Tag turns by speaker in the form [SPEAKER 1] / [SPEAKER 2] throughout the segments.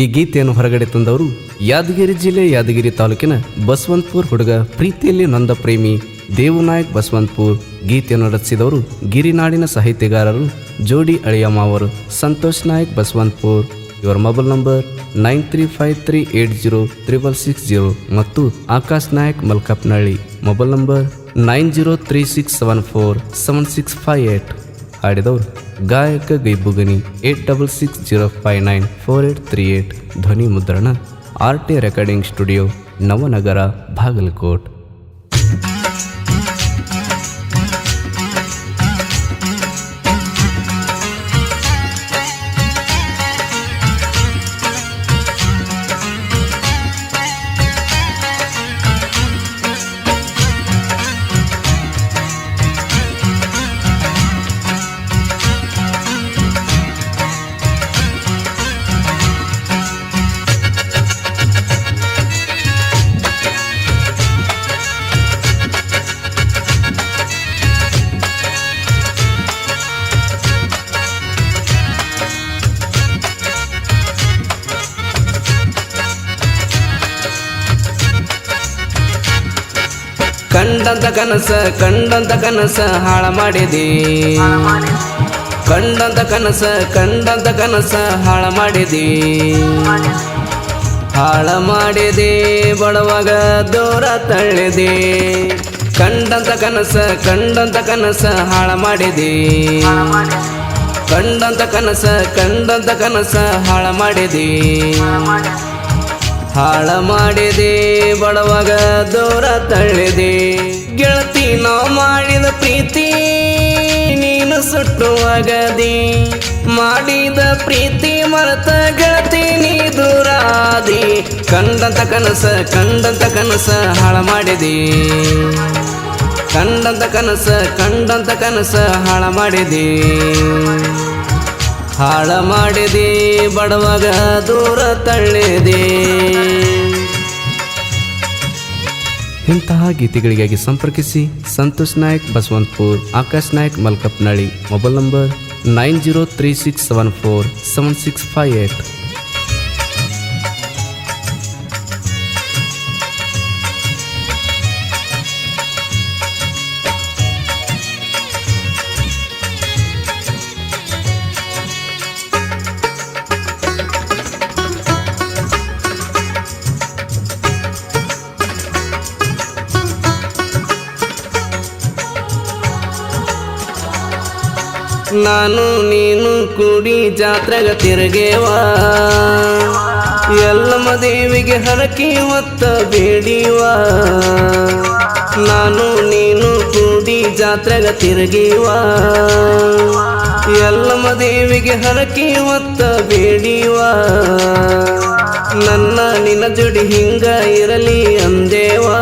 [SPEAKER 1] ಈ ಗೀತೆಯನ್ನು ಹೊರಗಡೆ ತಂದವರು ಯಾದಗಿರಿ ಜಿಲ್ಲೆ ಯಾದಗಿರಿ ತಾಲೂಕಿನ ಬಸವಂತಪುರ್ ಹುಡುಗ ಪ್ರೀತಿಯಲ್ಲಿ ನೊಂದ ಪ್ರೇಮಿ ದೇವನಾಯಕ್ ಬಸವಂತಪುರ್ ಗೀತೆಯನ್ನು ರಚಿಸಿದವರು ಗಿರಿನಾಡಿನ ಸಾಹಿತ್ಯಗಾರರು ಜೋಡಿ ಅಳಿಯಮ್ಮ ಅವರು, ಸಂತೋಷ್ ನಾಯಕ್ ಬಸವಂತಪುರ್. ಇವರ mobile number nine three five three eight zero triple six zero ಮತ್ತು Akash Nayak Malkapnalli mobile number nine zero three six seven four seven six five eight. ಹಾಡಿದವರು ಗಾಯಕ Gaibugani eight double six zero five nine four eight three eight ಧ್ವನಿ ಮುದ್ರಣ R T recording studio Navanagar Bagalkot. ಕಂಡಂತ ಕನಸ ಕಂಡಂತ ಕನಸ ಹಾಳ ಮಾಡಿದೆ. ಕಂಡಂತ ಕನಸ ಕಂಡಂತ ಕನಸ ಹಾಳ ಮಾಡಿದೆ. ಹಾಳ ಮಾಡಿದೆ, ಬಡವಾಗ ದೂರ ತಳ್ಳಿದೆ. ಕಂಡಂತ ಕನಸ ಕಂಡಂತ ಕನಸ ಹಾಳ ಮಾಡಿದೆ. ಕಂಡಂತ ಕನಸ ಕಂಡಂತ ಕನಸ ಹಾಳ ಮಾಡಿದೆ. ಹಾಳ ಮಾಡಿದೆ, ಬಡವಾಗ ದೂರ ತಳ್ಳಿದೆ. ಗೆಳತಿ, ನಾವು ಮಾಡಿದ ಪ್ರೀತಿ ನೀನು ಸುಟ್ಟುವಾಗದಿ. ಮಾಡಿದ ಪ್ರೀತಿ ಮರೆತ ಗೆಳತಿ, ನೀ ದೂರಾದಿ. ಕಂಡಂತ ಕನಸ ಕಂಡಂತ ಕನಸ ಹಾಳ ಮಾಡಿದೆ. ಕಂಡಂತ ಕನಸ ಕಂಡಂತ ಕನಸ ಹಾಳ ಮಾಡಿದೆ. ಹಾಳ ಮಾಡಿದೆ, ಬಡವಾಗ ದೂರ ತಳ್ಳಿದೆ. ಇಂತಹ ಗೀತೆಗಳಿಗಾಗಿ ಸಂಪರ್ಕಿಸಿ Santosh Nayak, Basavantapur, Akash Nayak, Malkapnalli, mobile number nine zero three six seven four seven six five eight. ನಾನು ನೀನು ಕೂಡಿ ಜಾತ್ರೆಗ ತಿರುಗೇವ. ಎಲ್ಲಮ್ಮ ದೇವಿಗೆ ಹರಕಿ ಒತ್ತ ಬೇಡಿವ. ನಾನು ನೀನು ಕೂಡಿ ಜಾತ್ರೆಗ ತಿರುಗೇವ. ಎಲ್ಲಮ್ಮ ದೇವಿಗೆ ಹರಕಿ ಒತ್ತ ಬೇಡಿವ. ನನ್ನ ನಿನ್ನ ಜೋಡಿ ಹಿಂಗ ಇರಲಿ ಅಂದೇವಾ.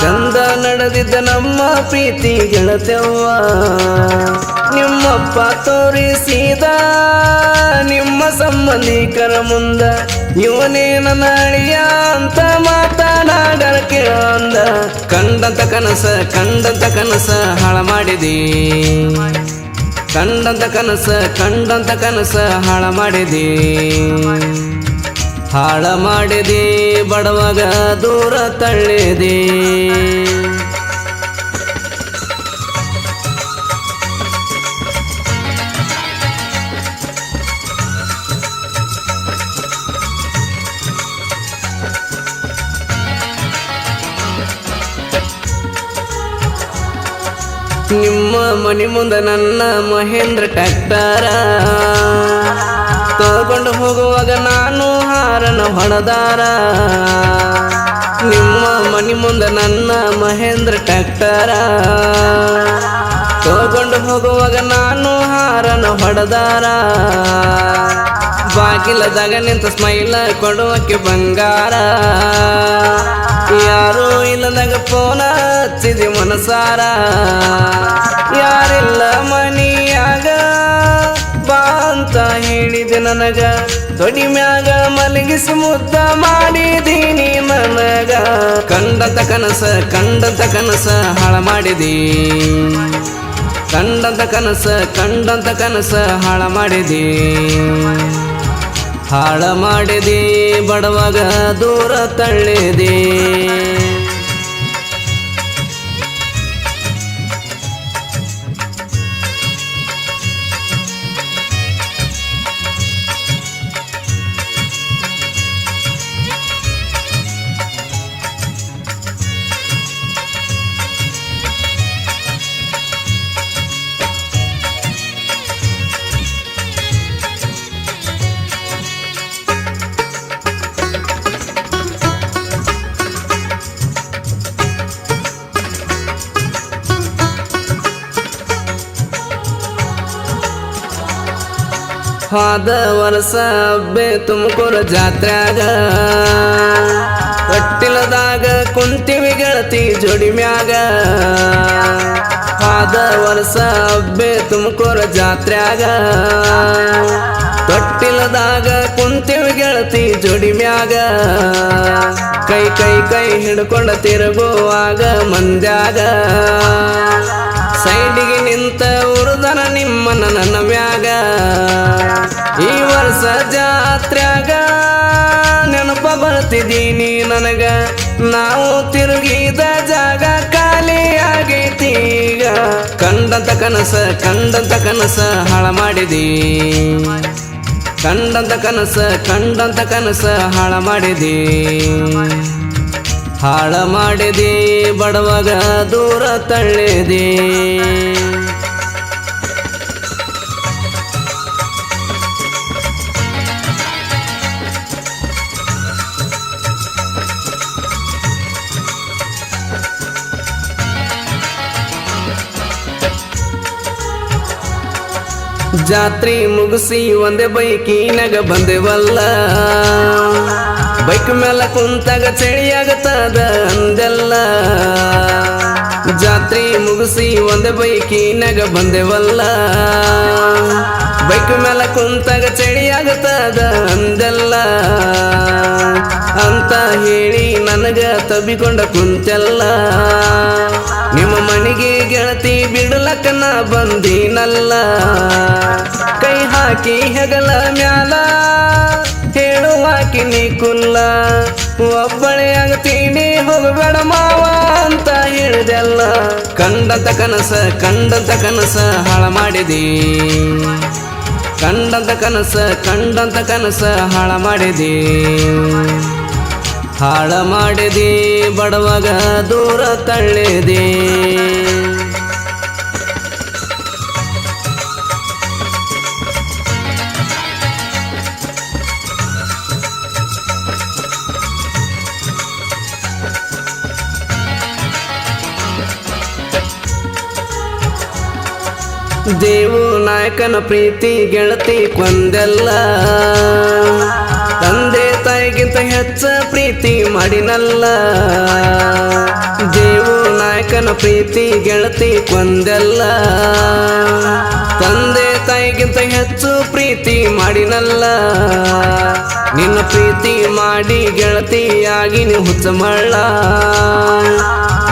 [SPEAKER 1] ಚಂದ ನಡೆದಿದ್ದ ನಮ್ಮ ಪ್ರೀತಿ ಗೆಳತೆವ್ವ. ನಿಮ್ಮಪ್ಪ ತೋರಿಸಿದ ನಿಮ್ಮ ಸಂಬಂಧಿಕರ ಮುಂದ. ಇವನೇ ನನ್ನ ಅಳಿಯ ಅಂತ ಮಾತನಾಡರ ಕೇಳಂದ. ಕಂಡಂತ ಕನಸ ಕಂಡಂತ ಕನಸ ಹಾಳ ಮಾಡಿದಿ. ಕಂಡಂತ ಕನಸ ಕಂಡಂತ ಕನಸ ಹಾಳ ಮಾಡಿದಿ. ಹಾಳ ಮಾಡಿದೆ, ಬಡವಾಗ ದೂರ ತಳ್ಳಿದೆ. ಮನೆ ಮುಂದೆ ನನ್ನ ಮಹೇಂದ್ರ ಟ್ಯಾಕ್ಟರ ತಗೊಂಡು ಹೋಗುವಾಗ ನಾನು ಹಾರನ ಹೊಣದಾರ. ನಿಮ್ಮ ಮನಿ ಮುಂದೆ ನನ್ನ ಮಹೇಂದ್ರ ಟ್ಯಾಕ್ಟರ ತಗೊಂಡು ಹೋಗುವಾಗ ನಾನು ಹಾರನ ಹೊಡೆದಾರ ಬಾಗಿಲದಾಗ ನಿಂತ ಸ್ಮೈಲ ಕೊಡುವಕ್ಕೆ ಬಂಗಾರ. ಯಾರು ಇಲ್ಲದಾಗ ಫೋನ ಹಚ್ಚಿದಿ ಮನಸಾರ. ಯಾರಿಲ್ಲ ಮನಿಯಾಗ? ಬಾ ಅಂತ ಹೇಳಿದೆ ನನಗ. ತೊಡಿ ಮ್ಯಾಗ ಮಲಗಿಸಿ ಮುದ್ದ ಮಾಡಿದೀನಿ ನನಗ. ಕಂಡಂತ ಕನಸ ಕಂಡಂತ ಕನಸ ಹಾಳ ಮಾಡಿದಿ. ಕಂಡಂತ ಕನಸ ಕಂಡಂತ ಕನಸ ಹಾಳ ಮಾಡಿದಿ. ಹಾಳ ಮಾಡಿದಿ, ಬಡವಾಗ ದೂರ ತಳ್ಳಿದೆ. ಹಾದ ವರ್ಷ ಹಬ್ಬೆ ತುಮಕೂರು ಜಾತ್ರ್ಯಾಗ. ಕಟ್ಟಿಲದಾಗ ಕುಂತಿವಿ ಗೆಳತಿ ಜೋಡಿ ಮ್ಯಾಗ. ಹಾದ ವರ್ಷ ಹಬ್ಬೆ ತುಮಕೂರು ಜಾತ್ರ್ಯಾಗ. ತೊಟ್ಟಿಲದಾಗ ಕುಂತಿವಿ ಗೆಳತಿ ಜೋಡಿ ಮ್ಯಾಗ. ಕೈ ಕೈ ಕೈ ಹಿಡ್ಕೊಂಡ ತಿರುಗುವಾಗ ಮಂದ್ಯಾಗ. ಸೈಡಿಗೆ ನಿಂತ ಉರುದನ ನಿಮ್ಮ ನನ್ನ ಮ್ಯಾಗ. ಈ ವರ್ಷ ಜಾತ್ರ್ಯಾಗ ನೆನಪ ಬರ್ತಿದ್ದೀನಿ ನನಗ. ನಾವು ತಿರುಗಿದ ಜಾಗ ಖಾಲಿ ಆಗೈತಿ ಈಗ. ಕಂಡಂತ ಕನಸ ಕಂಡಂತ ಕನಸ ಹಾಳ ಮಾಡಿದಿ. ಕಂಡಂತ ಕನಸ ಕಂಡಂತ ಕನಸ ಹಾಳ ಮಾಡಿದಿ. ಹಾಳ ಮಾಡಿದೆ ಬಡವಾಗ ದೂರ ತಳ್ಳಿದೆ. ಜಾತ್ರೆ ಮುಗಿಸಿ ಒಂದೇ ಬೈಕಿನಾಗ ಬಂದೆವಲ್ಲ. ಬೈಕ್ ಮೇಲೆ ಕುಂತಾಗ ಚಳಿಯಾಗತ್ತದ ಅಂದೆಲ್ಲ. ಜಾತ್ರೆ ಮುಗಿಸಿ ಒಂದೇ ಬೈಕಿನಾಗ ಬಂದೆವಲ್ಲ. ಬೈಕ್ ಮೇಲೆ ಕುಂತಾಗ ಚಳಿಯಾಗತ್ತದ ಅಂದೆಲ್ಲ. ಅಂತ ಹೇಳಿ ನನಗ ತಬ್ಬಿಕೊಂಡ ಕುಂತೆಲ್ಲ. ನಿಮ್ಮ ಮನೆಗೆ ಗೆಳತಿ ಬಿಡಲಕ್ಕ ನಾ ಬಂದಿನಲ್ಲ. ಕೈ ಹಾಕಿ ಹೆಗಲ ಮ್ಯಾಲ. ಹೇಳುವಾಕಿ ನೀ ಕುಲ್ಲ. ಒಬ್ಬಳೇ ಆಗ್ತೀನಿ, ಹೋಗಬೇಡ ಮಾವ ಅಂತ ಹೇಳಿದೆಲ್ಲ. ಕಂಡಂತ ಕನಸ ಕಂಡಂತ ಕನಸ ಹಾಳ ಮಾಡಿದಿ. ಕಂಡಂತ ಕನಸ ಕಂಡಂತ ಕನಸ ಹಾಳ ಮಾಡಿದಿ. ಹಾಳ ಮಾಡಿದಿ, ಬಡವಾಗ ದೂರ ತಳ್ಳಿದಿ. ದೇವು ನಾಯಕನ ಪ್ರೀತಿ ಗೆಳತಿ ಕೊಂದೆಲ್ಲ. ತಂದೆ ತಾಯಿಗಿಂತ ಹೆಚ್ಚ ಪ್ರೀತಿ ಮಾಡಿನಲ್ಲ. ದೇವು ನಾಯಕನ ಪ್ರೀತಿ ಗೆಳತಿ ಕೊಂದೆಲ್ಲ. ತಂದೆ ತಾಯಿಗಿಂತ ಹೆಚ್ಚು ಪ್ರೀತಿ ಮಾಡಿನಲ್ಲ. ನಿನ್ನ ಪ್ರೀತಿ ಮಾಡಿ ಗೆಳತಿಯಾಗಿ ನೀವು ಹುಚ್ಚ ಮಳ್ಳ.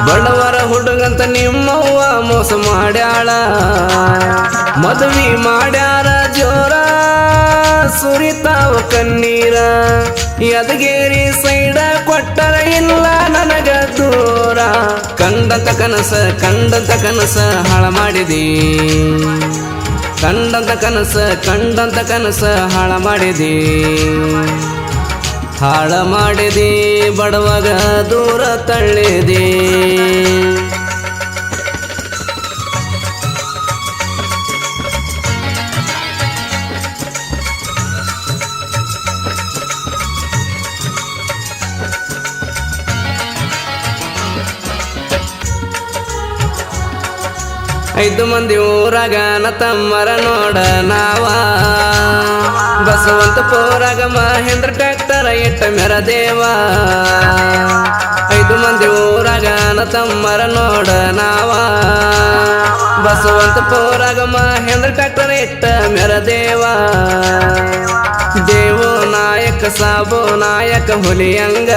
[SPEAKER 1] ಬಡವರ ಹುಡುಗಂತ ನಿಮ್ಮವ್ವ ಮೋಸ ಮಾಡ್ಯಾಳ. ಮದುವೆ ಮಾಡ್ಯಾರ ಜೋರ, ಸುರಿತಾವ ಕಣ್ಣೀರ. ಯದಗೇರಿ ಸೈಡ ಕೊಟ್ಟರ ಇಲ್ಲ ನನಗ ದೂರ. ಕಂಡಂತ ಕನಸ ಕಂಡಂತ ಕನಸ ಹಾಳ ಮಾಡಿದಿ. ಕಂಡಂತ ಕನಸ ಕಂಡಂತ ಕನಸ ಹಾಳ ಮಾಡಿದಿ. ಹಾಳ ಮಾಡಿದಿ ಬಡವಾಗ ದೂರ ತಳ್ಳಿದಿ. ಐದು ಮಂದಿ ಊರಾಗ ನ ತಮ್ಮರ ನೋಡ ನಾವ. ಬಸವಂತ ಪೋರಾಗ ಮಹೇಂದ್ರ ಟ್ರ್ಯಾಕ್ಟರ್ ಎಟ್ಟ ಮೆರ ದೇವಾ. ಐದು ಮಂದಿ ಊರಾಗ ತಮ್ಮರ ನೋಡ ನಾವ. ಬಸವಂತ ಪೋರಾಗ ಮಹೇಂದ್ರ ಟ್ರ್ಯಾಕ್ಟರ್ ಇಟ್ಟ ಮೆರ ದೇವಾ. ದೇವೋ ನಾಯಕ, ಸಾಬೋ ನಾಯಕ, ಹುಲಿಯಂಗ.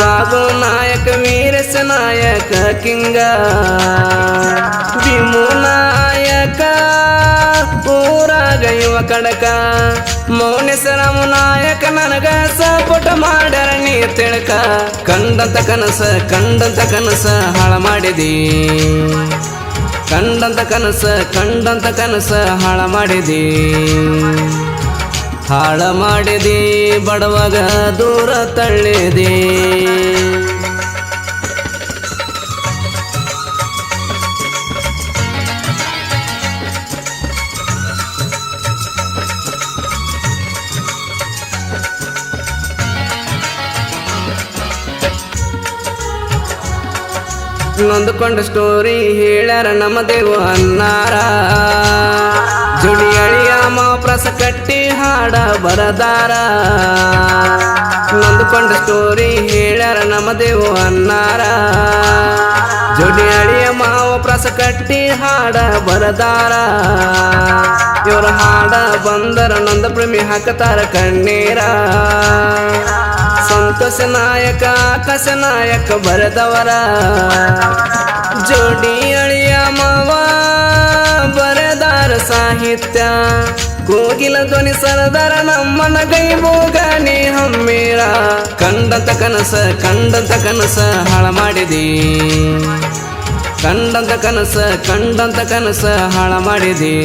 [SPEAKER 1] ಬಾಬು ನಾಯಕ, ವೀರಸ ನಾಯಕ, ಕಿಂಗ. ಕಡಕ ಮೌನೇಶ್ವರಮ ನಾಯಕ, ನನಗ ಸಪೋಟ ಮಾಡ್ಯಾರ ನೀ ತಿಳಕ ಕಂಡಂತ ಕನಸ ಕಂಡಂತ ಕನಸ ಹಾಳ ಮಾಡಿದಿ. ಕಂಡಂತ ಕನಸ ಕಂಡಂತ ಕನಸ ಹಾಳ ಮಾಡಿದಿ. ಹಾಳ ಮಾಡಿದಿ, ಬಡವಾಗ ದೂರ ತಳ್ಳಿದಿ. ನೊಂದುಕೊಂಡ ಸ್ಟೋರಿ ಹೇಳ್ಯಾರ ನಮ್ಮ ದೇವು ಅನ್ನಾರ. ಜುಡಿ ಅಳಿಯ ಮಾಪ್ರಸ ಕಟ್ಟಿ ಹಾಡ ಬರದಾರ. ನೊಂದುಕೊಂಡ ಸ್ಟೋರಿ ಹೇಳ್ಯಾರ ನಮ್ಮ ದೇವು ಅನ್ನಾರ. ಜುಡಿ ಅಳಿಯ ಮಾವ ಪ್ರಸ ಕಟ್ಟಿ ಹಾಡ ಬರದಾರ. ಇವರ ಹಾಡ ಬಂದರ ನಂದ ಪ್ರೇಮಿ ಹಾಕತಾರ ಕಣ್ಣೀರ. ಸಂತೋಷ ನಾಯಕ, ಕಸ ನಾಯಕ ಬರೆದವರ. ಜೋಡಿ ಅಳಿಯ ಮಾವ, ಬರೆದಾರ ಸಾಹಿತ್ಯ. ಕೋಗಿಲ ಧ್ವನಿ ಸರದಾರ ನಮ್ಮನ ಗೈಬೋಗನೆ ಹಮ್ಮೇಳ ಕಂಡಂತ ಕನಸ ಕಂಡಂತ ಕನಸ ಹಾಳ ಮಾಡಿದಿ. ಕಂಡಂತ ಕನಸ ಕಂಡಂತ ಕನಸ ಹಾಳ ಮಾಡಿದಿ.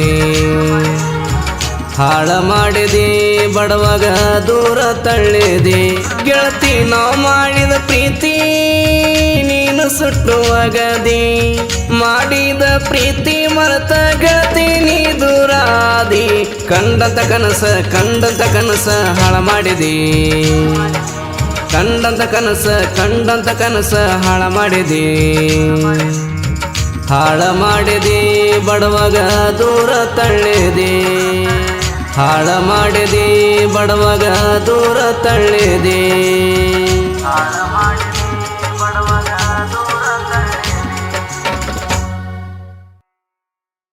[SPEAKER 1] ಹಾಳ ಮಾಡಿದೆ, ಬಡವಾಗ ದೂರ ತಳ್ಳಿದಿ. ಗೆಳತಿ, ನಾವು ಮಾಡಿದ ಪ್ರೀತಿ ನೀನು ಸುಟ್ಟುವಾಗದಿ ಮಾಡಿದ ಪ್ರೀತಿ ಮರೆತ ಗೆಳತಿ, ನೀ ದೂರಾದಿ. ಕಂಡಂತ ಕನಸ ಕಂಡಂತ ಕನಸ ಹಾಳ ಮಾಡಿದಿ. ಕಂಡಂತ ಕನಸ ಕಂಡಂತ ಕನಸ ಹಾಳ ಮಾಡಿದಿ. ಹಾಳ ಮಾಡಿದಿ, ಬಡವಾಗ ದೂರ ತಳ್ಳಿದಿ. ಹಾಳ ಮಾಡಿದಿ ಬಡವಗ ದೂರ ತಳ್ಳಿದಿ.